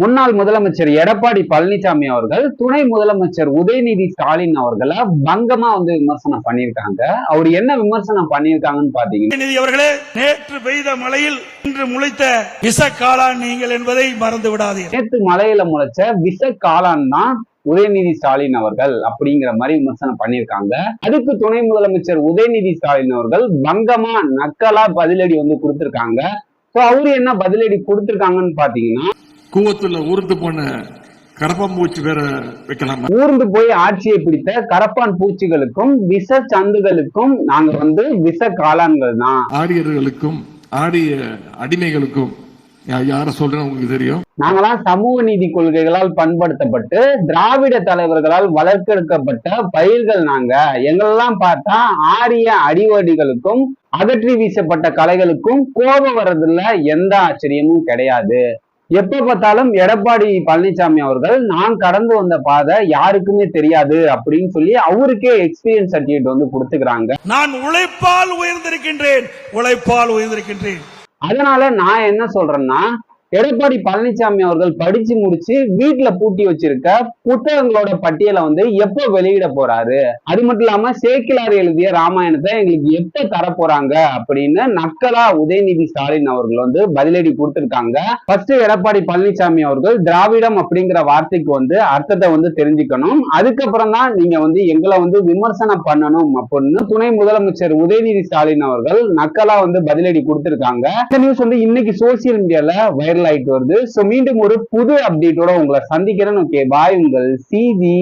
முன்னாள் முதலமைச்சர் எடப்பாடி பழனிசாமி அவர்கள் துணை முதலமைச்சர் உதயநிதி ஸ்டாலின் அவர்களை பங்கமா வந்து விமர்சனம் பண்ணியிருக்காங்க. அவர் என்ன விமர்சனம் பண்ணியிருக்காங்கன்னு பாத்தீங்கன்னா உதயநிதி அவர்களே நேற்று பெய்த மழையில் இன்று முளைத்த விச காளான் நீங்கள் என்பதை மறந்து விடாதீர்கள் நேத்து மலையில முளைச்ச விஷ காளான் தான் உதயநிதி ஸ்டாலின் அவர்கள் அப்படிங்கிற மாதிரி விமர்சனம் பண்ணியிருக்காங்க. அதுக்கு துணை முதலமைச்சர் உதயநிதி ஸ்டாலின் அவர்கள் பங்கமா நக்கலா பதிலடி வந்து கொடுத்திருக்காங்க. அவரு என்ன பதிலடி கொடுத்திருக்காங்கன்னு பாத்தீங்கன்னா கூவத்துல ஊர்ந்து போன கரப்பாம்பூச்சி வேற வைக்கலாமா? ஊர்ந்து போய் ஆட்சியை பிடித்த கரப்பான் பூச்சிகளுக்கும் விஷ சந்துகளுக்கும் நாங்க வந்து விஷ காளான்கள் தான் ஆரியர்களுக்கும் ஆரிய அடிமைகளுக்கும் யார சொல்றேன்னு உங்களுக்கு தெரியும்? நாங்களாம் சமூக நீதி கொள்கைகளால் பண்படுத்தப்பட்டு திராவிட தலைவர்களால் வளர்க்கெடுக்கப்பட்ட பயிர்கள் நாங்க. எங்களெல்லாம் பார்த்தா ஆரிய அடிவடிகளுக்கும் அகற்றி வீசப்பட்ட கலைகளுக்கும் கோபம் வர்றதுல எந்த ஆச்சரியமும் கிடையாது. எப்ப பார்த்தாலும் எடப்பாடி பழனிசாமி அவர்கள் நான் கடந்து வந்த பாதை யாருக்குமே தெரியாது அப்படின்னு சொல்லி அவருக்கே எக்ஸ்பீரியன்ஸ் சர்டிபிகேட் வந்து கொடுத்துக்கிறாங்க. நான் உழைப்பால் உயர்ந்திருக்கின்றேன் உழைப்பால் உயர்ந்திருக்கின்றேன். அதனால நான் என்ன சொல்றேன்னா எடப்பாடி பழனிசாமி அவர்கள் படிச்சு முடிச்சு வீட்டுல பூட்டி வச்சிருக்க புத்தகங்களோட பட்டியலை வந்து எப்போ வெளியிட போறாரு? அது மட்டும் இல்லாம சேக்கிலார் எழுதிய ராமாயணத்தை எங்களுக்கு எப்ப தர போறாங்க அப்படின்னு நக்கலா உதயநிதி ஸ்டாலின் அவர்கள் வந்து பதிலடி கொடுத்திருக்காங்க. ஃபர்ஸ்ட் எடப்பாடி பழனிசாமி அவர்கள் திராவிடம் அப்படிங்கிற வார்த்தைக்கு வந்து அர்த்தத்தை வந்து தெரிஞ்சுக்கணும். அதுக்கப்புறம் தான் நீங்க வந்து எங்களை வந்து விமர்சனம் பண்ணணும் அப்படின்னு துணை முதலமைச்சர் உதயநிதி ஸ்டாலின் அவர்கள் நக்கலா வந்து பதிலடி கொடுத்திருக்காங்க. இந்த நியூஸ் வந்து இன்னைக்கு சோசியல் மீடியால வைரல் ஆயிட்டு வருது. சோ மீண்டும் ஒரு புது அப்டேட்டோட உங்களை சந்திக்கிறேன். ஓகே பாய் உங்கள் சிஜி